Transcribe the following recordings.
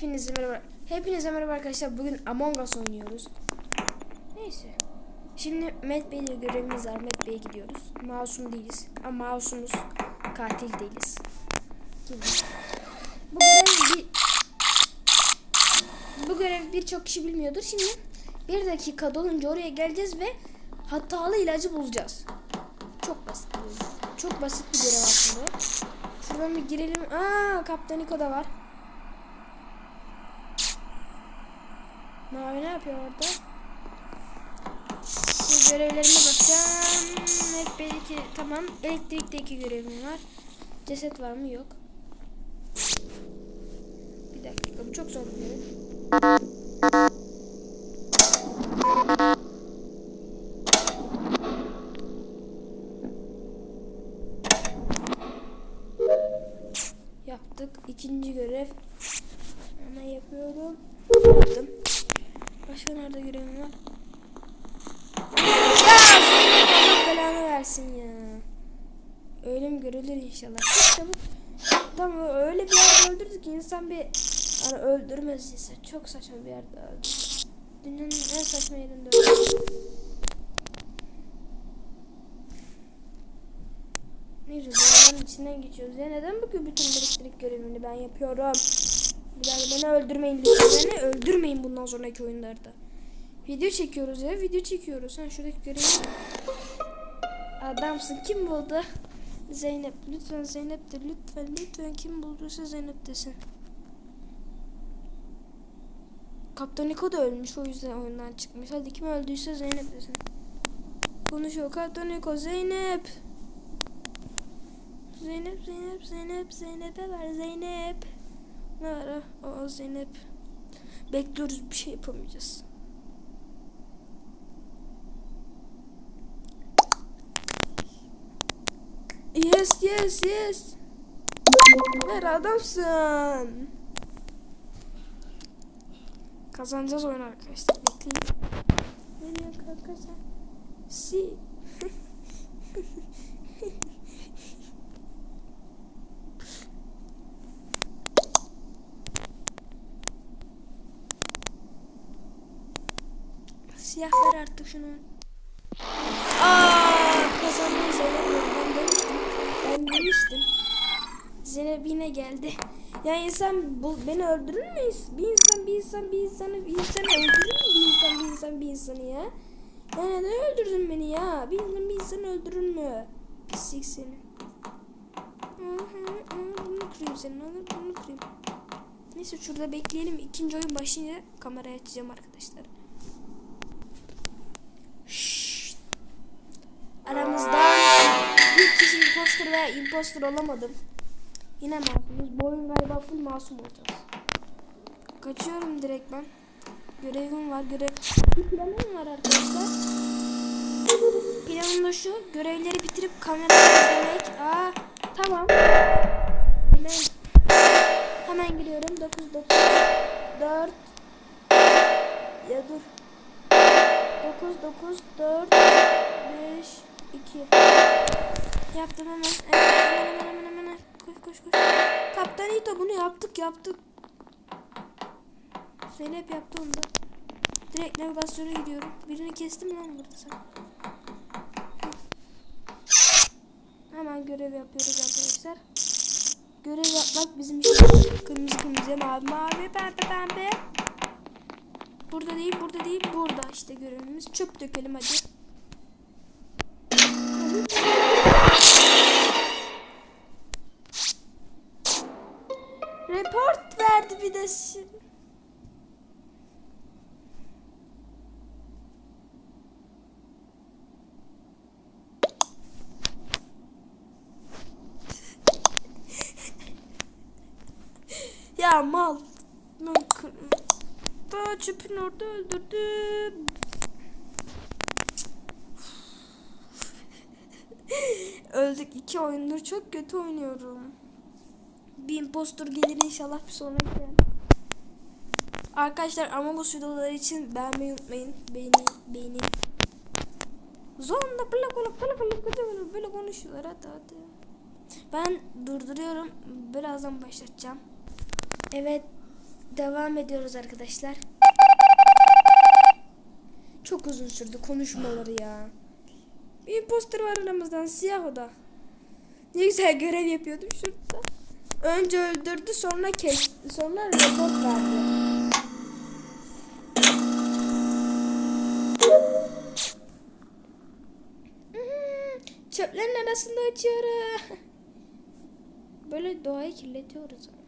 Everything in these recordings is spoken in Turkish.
Hepinize merhaba. Hepinize merhaba arkadaşlar. Bugün Among Us oynuyoruz. Neyse. Şimdi Met Bey ile görevimiz var. Met Bey'e gidiyoruz. Masum değiliz. Ama masumuz. Katil değiliz. Bu görev bir bu görev birçok kişi bilmiyordur. Şimdi bir dakika dolunca oraya geleceğiz ve hatalı ilacı bulacağız. Çok basit bir görev. Çok basit bir görev aslında. Şuradan bir girelim. Aa, Kaptan da var. Mavi ne yapıyor orada? Şimdi görevlerime bakacağım. Evet belki tamam. Elektrikte iki görevim var. Ceset var mı? Yok. Bir dakika bu çok zor bir görev. Yaptık. İkinci görev. Hemen yapıyorum. Yaptım. Başka nerede görevim var? Ya Zeynep Allah belanı versin ya. Öyle mi görülür inşallah. Çok. Tamam öyle bir yerde öldürdü ki insan bir hani öldürmez insan. Çok saçma bir yerde öldürdü. Dünyanın en saçma yerinde öldürdü. Neyse dünyanın içinden geçiyoruz. Ya neden bugün bütün elektrik görevini ben yapıyorum? Bir daha da beni öldürmeyin lütfen. Beni öldürmeyin bundan sonraki oyunlarda. Video çekiyoruz ya. Video çekiyoruz. Sen şuradaki görevi... Adamsın. Kim buldu? Zeynep. Lütfen Zeynep de. Lütfen lütfen kim bulduysa Zeynep desin. Kaptan Niko da ölmüş. O yüzden oyundan çıkmış. Hadi kim öldüyse Zeynep desin. Konuşuyor. Kaptan Niko. Zeynep. Zeynep, Zeynep, Zeynep, Zeynep'e ver Zeynep. Ne var ha? Aa Zeynep. Bekliyoruz bir şey yapamayacağız. Yes yes yes. Ver adamsın. Kazanacağız oyunu arkadaşlar. Bekleyin. Nereye kanka? Si. Siyah ver artık şunu. Aa kazandım Zeynep. Ben demiştim. Zeynep yine geldi. Ya insan bu beni öldürür mü? Bir insan bir insan bir insanı bir insanı öldürür mü? Bir insan bir insan bir insanı ya. Ya neden öldürdün beni ya? Bir insan bir insanı öldürür mü? Pislik seni. Bunu kırayım senin. Bunu kırayım. Neyse şurada bekleyelim. İkinci oyun başlayınca kamerayı açacağım arkadaşlar. Şşt. Kişi imposter veya imposter olamadım. Yine masumuz. Bu oyun galiba full masum olacağız. Kaçıyorum direkt ben. Görevim var. Görev... Bir planım var arkadaşlar. Planım da şu. Görevleri bitirip kamerayı izlemek. Aa, tamam. Hemen, hemen giriyorum. 9, 9, 4. Ya dur. 9 9 4 5 2 Yaptım hemen. Evet, hemen hemen hemen hemen. Koş koş koş. Kaptan Ito bunu yaptık yaptık. Zeynep yaptı onu da. Direkt navigasyona gidiyorum. Birini kestim lan burada sen? Hemen görev yapıyoruz arkadaşlar. Görev yapmak bizim işimiz. Kırmızı kırmızı mavi mavi pembe pembe. Burada değil, burada değil, burada işte görevimiz. Çöp dökelim hadi. Şimdi. ya mal. Daha çöpün orada öldürdüm. Öldük iki oyundur çok kötü oynuyorum. Bir impostor gelir inşallah bir sonraki. Arkadaşlar Among Us videoları için beğenmeyi unutmayın. Beğeni, beğeni. Zonda böyle böyle böyle böyle böyle böyle konuşuyorlar hadi hadi. Ben durduruyorum. Birazdan başlatacağım. Evet Devam ediyoruz arkadaşlar. Çok uzun sürdü konuşmaları ya. Bir imposter var aramızdan siyah o da. Ne güzel görev yapıyordum şurada. Önce öldürdü sonra kesti sonra robot verdi. Çöplerin arasında uçuyorum. Böyle doğayı kirletiyoruz ama.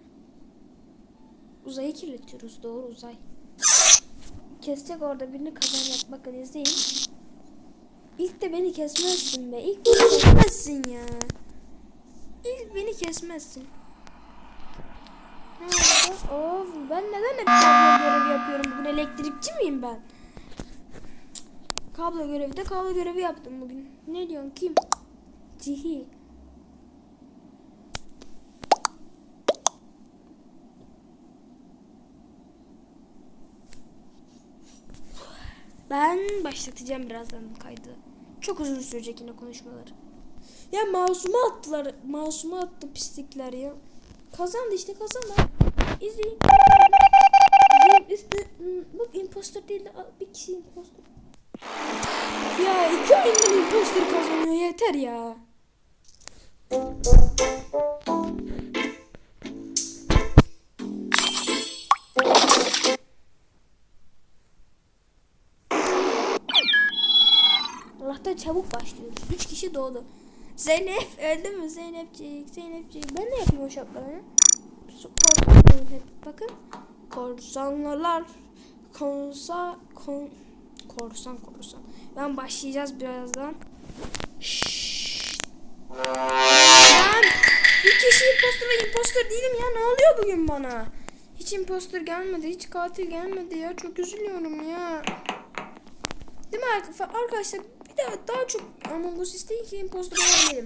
Uzayı kirletiyoruz doğru uzay. Kesecek orada birini kazanacak. Bakın izleyin. İlk de beni kesmezsin be. İlk beni kesmezsin ya. İlk beni kesmezsin. Ha, of ben neden kablo görevi yapıyorum bugün elektrikçi miyim ben? Kablo görevi de kablo görevi yaptım bugün. Ne diyorsun kim? Cihi. Ben başlatacağım birazdan kaydı. Çok uzun sürecek yine konuşmalar. Ya masuma attılar. Masuma attı pislikler ya. Kazandı işte kazandı. İzleyin. İşte. hmm, Bak imposter değil de bir kişi imposter. Ya iki oyundan imposter kazanıyor yeter ya. Allah'tan çabuk başlıyoruz. Üç kişi doğdu. Zeynep öldü mü? Zeynepcik, Zeynepcik. Ben de yapıyorum o şapkaları. Korsanlar hep. Bakın. Korsanlar. Konsa, kon, korsan korsan. Ben başlayacağız birazdan. Şşşt. İmposter değilim ya. Ne oluyor bugün bana? Hiç imposter gelmedi. Hiç katil gelmedi ya. Çok üzülüyorum ya. Değil mi arka- arkadaşlar? Bir daha daha çok Among Us isteyin ki imposter olabilelim.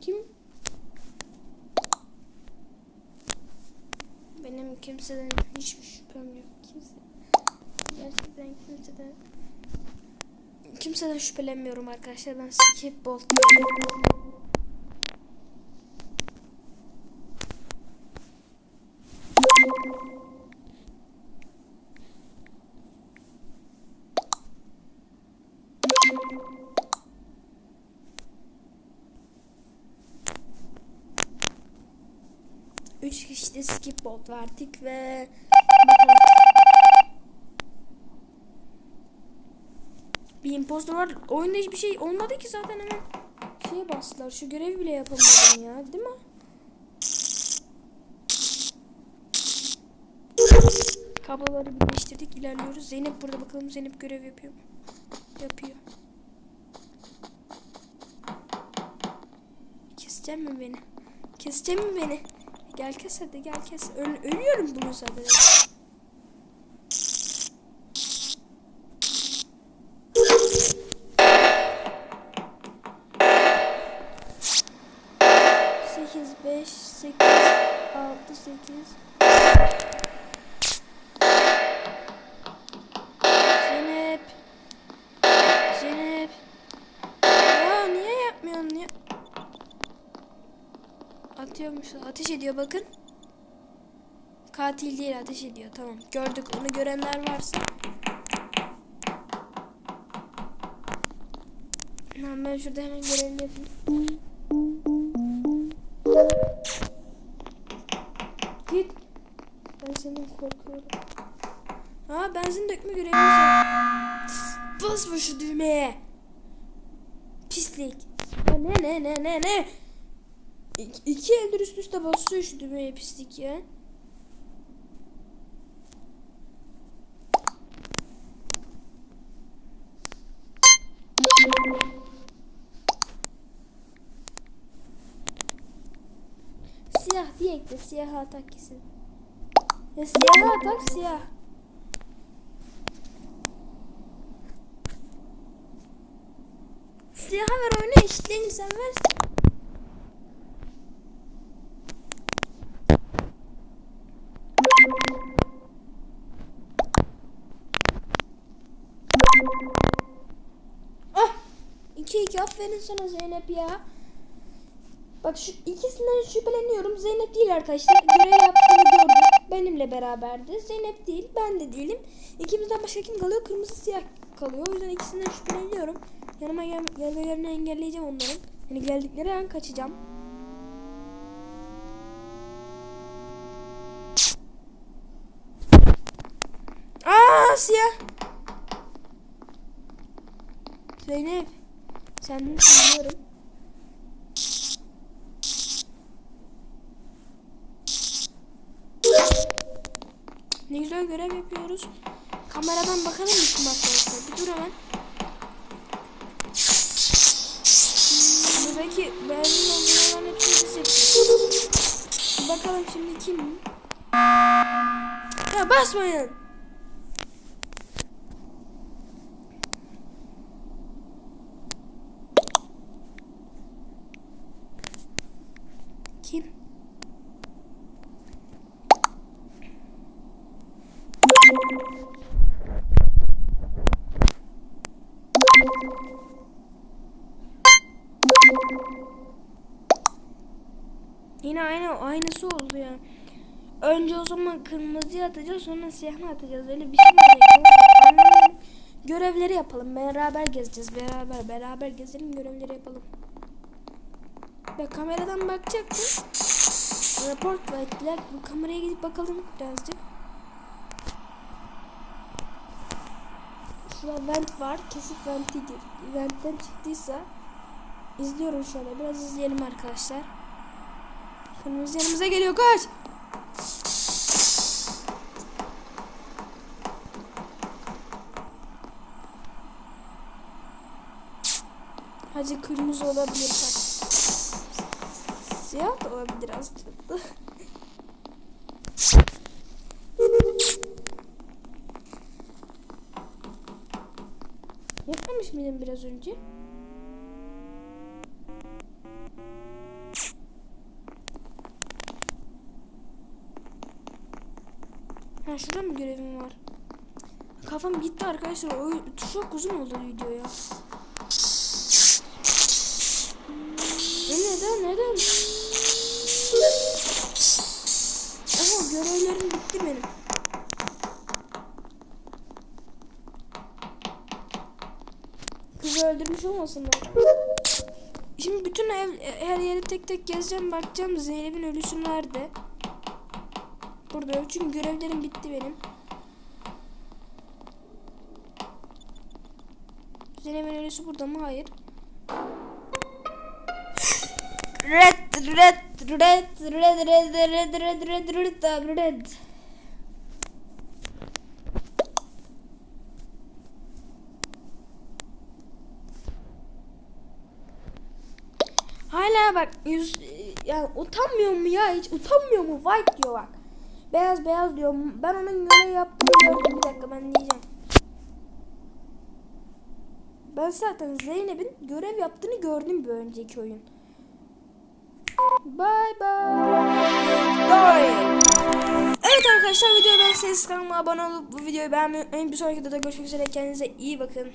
Kim? Benim kimseden hiçbir şüphem yok. Kimse. Gerçekten kimseden kimseden şüphelenmiyorum arkadaşlar. Ben skip bolt. Üç kişi de skip bolt verdik ve. Bir impostor var. Oyunda hiçbir şey olmadı ki zaten hemen şeye bastılar. Şu görevi bile yapamadım ya. Değil mi? Kabloları birleştirdik. ilerliyoruz. Zeynep burada bakalım. Zeynep görev yapıyor. mu? Yapıyor. Kesecek mi beni? Kesecek mi beni? Gel kes hadi gel kes. Öl ölüyorum bunu zaten. Sekiz, beş, sekiz, altı, sekiz. Ateş ediyor bakın. Katil değil ateş ediyor. Tamam. Gördük. Onu görenler varsa. Tamam ben şurada hemen görevini yapayım. Git. Ben senden korkuyorum. Ha benzin dökme görevimiz var. Basma şu düğmeye. Pislik. Ne ne ne ne ne. İki, iki eldir üst üste basıyor şu düğmeye pislik ya. Siyah diye de siyah atak kesin. Ya siyah atak siyah. Siyaha ver oyunu eşitlerini sen ver. 2 2 aferin sana Zeynep ya. Bak şu ikisinden şüpheleniyorum. Zeynep değil arkadaşlar. Görev yaptığını gördüm. Benimle beraberdi. Zeynep değil. Ben de değilim. İkimizden başka kim kalıyor? Kırmızı siyah kalıyor. O yüzden ikisinden şüpheleniyorum. Yanıma gel gelmelerini engelleyeceğim onların. Yani geldikleri an kaçacağım. Aa siyah. Zeynep. Senden tanıyorum. Ne güzel görev yapıyoruz. Kameradan bakalım mı kim arkadaşlar? Bir dur hemen. Buradaki beğendiğim oyuncuların hepsini yapıyoruz. Bakalım şimdi kim? Ya basmayın. Kim? Yine aynı aynısı oldu ya. Önce o zaman kırmızıyı atacağız sonra siyahını atacağız. Öyle bir şey. Görevleri yapalım. Beraber gezeceğiz. Beraber beraber gezelim görevleri yapalım. Ya kameradan bakacaktım. Report verdiler. Bu kameraya gidip bakalım birazcık. Şurada vent var. Kesip venti gir. Ventten çıktıysa izliyorum şöyle. Biraz izleyelim arkadaşlar. Kırmızı yanımıza geliyor. Kaç! Hacı kırmızı olabilir bak. Siyah da olabilir aslında. Mıydım biraz önce? Ha şurada mı görevim var? Kafam gitti arkadaşlar. O çok uzun oldu video ya. E neden neden? Aha görevlerim bitti benim. Öldürmüş olmasınlar. Şimdi bütün ev, her yeri tek tek gezeceğim bakacağım Zeynep'in ölüsü nerede? Burada çünkü görevlerim bitti benim. Zeynep'in ölüsü burada mı? Hayır. Red, red, red, red, red, red, red, red, red, red, red. Hala bak yüz yani utanmıyor mu ya hiç utanmıyor mu white diyor bak. Beyaz beyaz diyor. Ben onun göre yaptığını. Bir dakika ben diyeceğim. Ben zaten Zeynep'in görev yaptığını gördüm bir önceki oyun. Bye bye. Evet arkadaşlar videoyu beğendiyseniz kanalıma abone olup bu videoyu beğenmeyi unutmayın. Bir sonraki videoda görüşmek üzere. Kendinize iyi bakın.